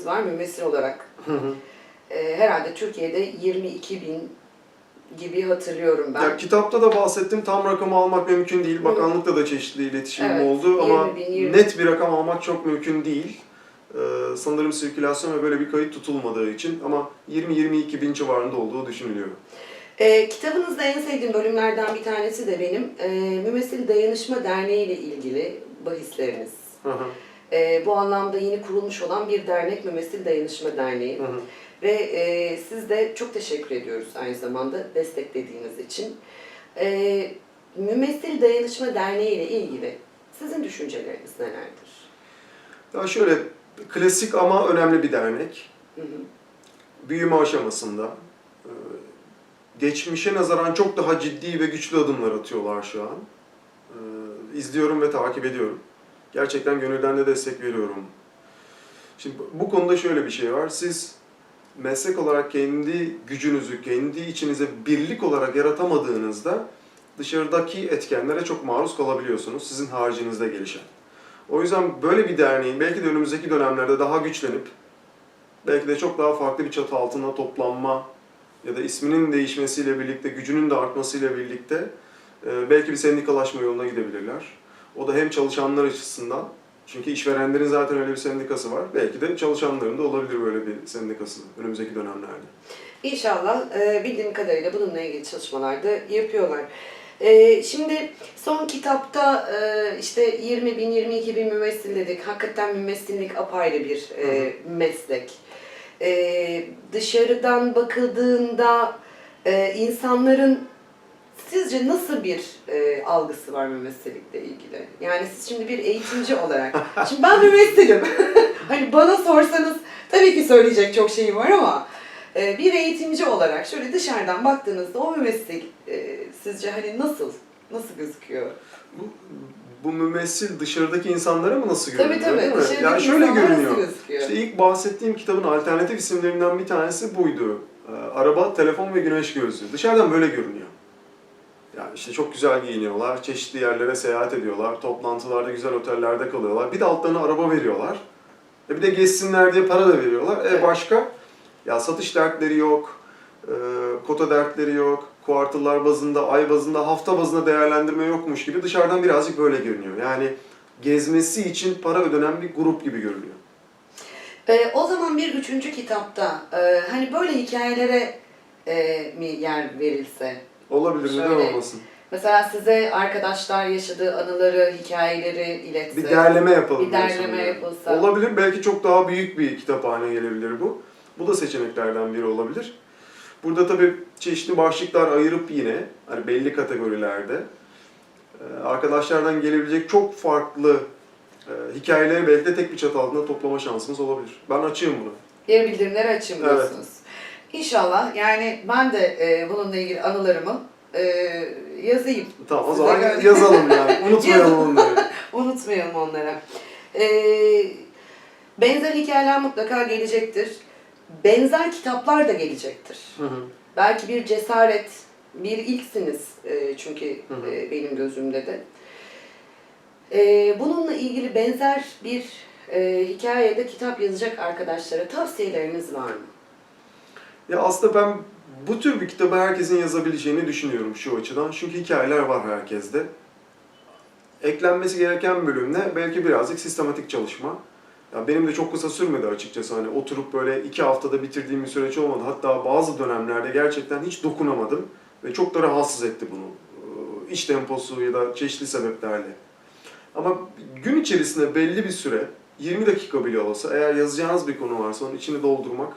sayımız var mümessil olarak. Hı hı. Ee, herhalde Türkiye'de 22 bin gibi hatırlıyorum ben. Ya kitapta da bahsettim tam rakamı almak mümkün değil. Bakanlıkla da çeşitli iletişimim Evet, oldu ama 20 bin, 20 net bir rakam almak çok mümkün değil. Ee, sanırım sirkülasyon ve böyle bir kayıt tutulmadığı için ama 20-22 bin civarında olduğu düşünülüyor. Ee, kitabınızda en sevdiğim bölümlerden bir tanesi de benim e, Mümessil Dayanışma Derneği ile ilgili bahisleriniz. Hı hı, Ee, bu anlamda yeni kurulmuş olan bir dernek Mümessil Dayanışma Derneği. hı hı. Ve e, siz de çok teşekkür ediyoruz aynı zamanda desteklediğiniz için. E, Mümessil Dayanışma Derneği ile ilgili sizin düşünceleriniz nelerdir? Ya şöyle klasik ama önemli bir dernek. Hı hı. Büyüme aşamasında. Ee, Geçmişe nazaran çok daha ciddi ve güçlü adımlar atıyorlar şu an. Ee, İzliyorum ve takip ediyorum. Gerçekten gönülden de destek veriyorum. Şimdi bu konuda şöyle bir şey var. Siz meslek olarak kendi gücünüzü, kendi içinize birlik olarak yaratamadığınızda dışarıdaki etkenlere çok maruz kalabiliyorsunuz. Sizin haricinizde gelişen. O yüzden böyle bir derneğin belki de önümüzdeki dönemlerde daha güçlenip belki de çok daha farklı bir çatı altında toplanma ya da isminin değişmesiyle birlikte, gücünün de artmasıyla birlikte e, belki bir sendikalaşma yoluna gidebilirler. O da hem çalışanlar açısından, çünkü işverenlerin zaten öyle bir sendikası var, belki de çalışanların da olabilir böyle bir sendikası önümüzdeki dönemlerde. İnşallah e, bildiğim kadarıyla bununla ilgili çalışmalar da yapıyorlar. E, şimdi son kitapta e, işte 20 bin, 22 bin mümessil dedik. Hakikaten mümessillik apayrı bir e, meslek. Dışarıdan bakıldığında insanların sizce nasıl bir e, algısı var mümessillikle ilgili? Yani siz şimdi bir eğitimci olarak, şimdi ben mümessilim. hani bana sorsanız tabii ki söyleyecek çok şeyim var ama e, bir eğitimci olarak şöyle dışarıdan baktığınızda o mümessil e, sizce hani nasıl, nasıl gözüküyor? Bu, bu mümessil dışarıdaki insanlara mı nasıl Tabii görünüyor tabii, mi? dışarıdaki Yani şöyle görünüyor. İşte ilk bahsettiğim kitabın alternatif isimlerinden bir tanesi buydu. Ee, Araba, telefon ve güneş gözlüğü. Dışarıdan böyle görünüyor. Yani işte çok güzel giyiniyorlar, çeşitli yerlere seyahat ediyorlar, toplantılarda güzel otellerde kalıyorlar. Bir de altlarına araba veriyorlar. E bir de geçsinler diye para da veriyorlar. E başka? Ya satış dertleri yok, e, kota dertleri yok, kuartıllar bazında, ay bazında, hafta bazında değerlendirme yokmuş gibi dışarıdan birazcık böyle görünüyor. Yani gezmesi için para ödenen bir grup gibi görünüyor. E, o zaman bir üçüncü kitapta e, hani böyle hikayelere e, mi yer verilse? Olabilir, neden Şöyle, olmasın? Mesela size arkadaşlar yaşadığı anıları, hikayeleri iletse. Bir derleme yapalım. Bir diyorsun derleme yani. yapılsa. Olabilir, belki çok daha büyük bir kitap haline gelebilir bu. Bu da seçeneklerden biri olabilir. Burada tabii çeşitli başlıklar ayırıp yine hani belli kategorilerde e, arkadaşlardan gelebilecek çok farklı e, hikayeleri belki de tek bir çatı altında toplama şansımız olabilir. Ben açığım buna. Geri bildirimleri açayım Evet. İnşallah yani ben de e, bununla ilgili anılarımı e, yazayım. Tamam o Size zaman göre- yazalım yani. Unutmayalım onları. Unutmayalım onlara. E, benzer hikayeler mutlaka gelecektir. Benzer kitaplar da gelecektir. Hı hı. Belki bir cesaret, bir ilksiniz e, çünkü Hı hı. e, benim gözümde de. E, bununla ilgili benzer bir e, hikayede kitap yazacak arkadaşlara tavsiyeleriniz var mı? Ya aslında ben bu tür bir kitabı herkesin yazabileceğini düşünüyorum şu açıdan. Çünkü hikayeler var herkeste. Eklenmesi gereken bölüm ne? Belki birazcık sistematik çalışma. Ya benim de çok kısa sürmedi açıkçası. Hani oturup böyle iki haftada bitirdiğim bir süreç olmadı. Hatta bazı dönemlerde gerçekten hiç dokunamadım. Ve çok da rahatsız etti bunu. Ee, İş temposu ya da çeşitli sebeplerle. Ama gün içerisinde belli bir süre, 20 dakika bile olsa eğer yazacağınız bir konu varsa onun içini doldurmak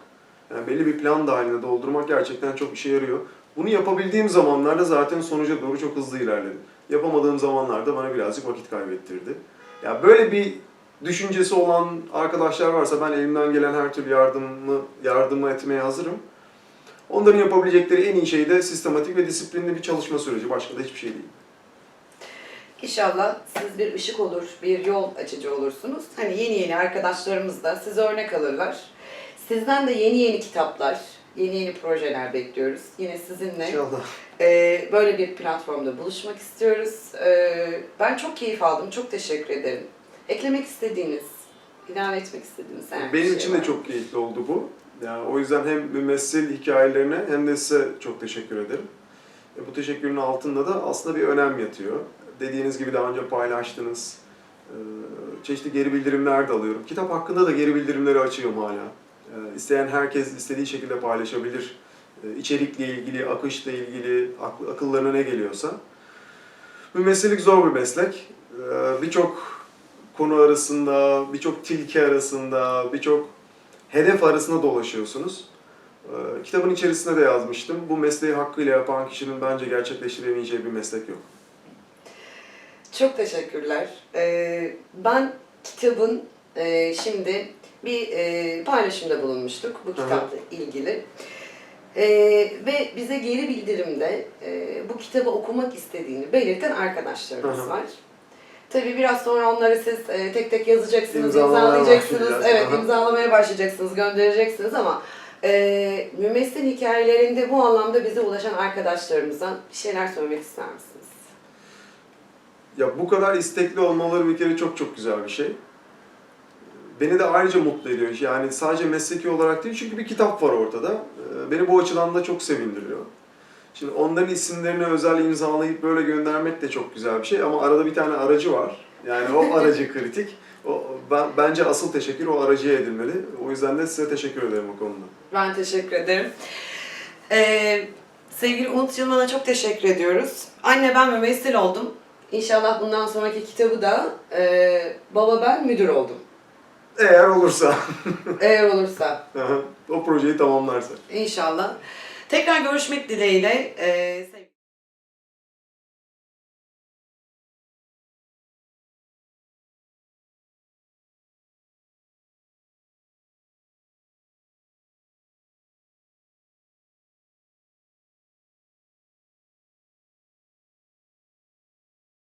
yani belli bir plan dahilinde doldurmak gerçekten çok işe yarıyor. Bunu yapabildiğim zamanlarda zaten sonuca doğru çok hızlı ilerledim. Yapamadığım zamanlarda bana birazcık vakit kaybettirdi. Ya böyle bir düşüncesi olan arkadaşlar varsa ben elimden gelen her türlü yardımı yardımı etmeye hazırım. Onların yapabilecekleri en iyi şey de sistematik ve disiplinli bir çalışma süreci. Başka da hiçbir şey değil. İnşallah siz bir ışık olur, bir yol açıcı olursunuz. Hani yeni yeni arkadaşlarımız da size örnek alırlar. Sizden de yeni yeni kitaplar, yeni yeni projeler bekliyoruz. Yine sizinle İnşallah. e, böyle bir platformda buluşmak istiyoruz. E, ben çok keyif aldım, çok teşekkür ederim. Eklemek istediğiniz ilave etmek istediğiniz herhangi bir Benim şey için var de çok keyifli oldu bu. Yani o yüzden hem mümessil hikayelerine hem de size çok teşekkür ederim. E, bu teşekkürün altında da aslında bir önem yatıyor. Dediğiniz gibi daha önce paylaştınız. E, çeşitli geri bildirimler de alıyorum. Kitap hakkında da geri bildirimleri açıyorum hala. E, isteyen herkes istediği şekilde paylaşabilir. E, içerikle ilgili, akışla ilgili, akıllarına ne geliyorsa. Mümessillik zor bir meslek. E, birçok konu arasında, birçok tilki arasında, birçok hedef arasında dolaşıyorsunuz. Ee, Kitabın içerisinde de yazmıştım. Bu mesleği hakkıyla yapan kişinin bence gerçekleştiremeyeceği bir meslek yok. Çok teşekkürler. Ee, ben kitabın e, şimdi bir e, paylaşımda bulunmuştuk bu kitapla ilgili. Ee, ve bize geri bildirimde e, bu kitabı okumak istediğini belirten arkadaşlarımız Hı hı. var. Tabii biraz sonra onları siz e, tek tek yazacaksınız, imzalayacaksınız. Evet, hı. imzalamaya başlayacaksınız, göndereceksiniz ama e, mümessil hikayelerinde bu anlamda bize ulaşan arkadaşlarımıza bir şeyler söylemek ister misiniz? Ya bu kadar istekli olmaları bir kere çok çok güzel bir şey. Beni de ayrıca mutlu ediyor. Yani sadece mesleki olarak değil çünkü bir kitap var ortada. Ee, Beni bu açıdan da çok sevindiriyor. Şimdi onların isimlerini özel imzalayıp böyle göndermek de çok güzel bir şey ama arada bir tane aracı var. Yani o aracı kritik. O, ben, bence asıl teşekkür o aracıya edilmeli. O yüzden de size teşekkür ederim o konuda. Ben teşekkür ederim. Ee, sevgili Umut Yılmaz'a çok teşekkür ediyoruz. Anne ben mümessil oldum. İnşallah bundan sonraki kitabı da e, Baba Ben Müdür oldum. Eğer olursa, Eğer olursa o projeyi tamamlarsa. inşallah. Tekrar görüşmek dileğiyle. E, sevgili-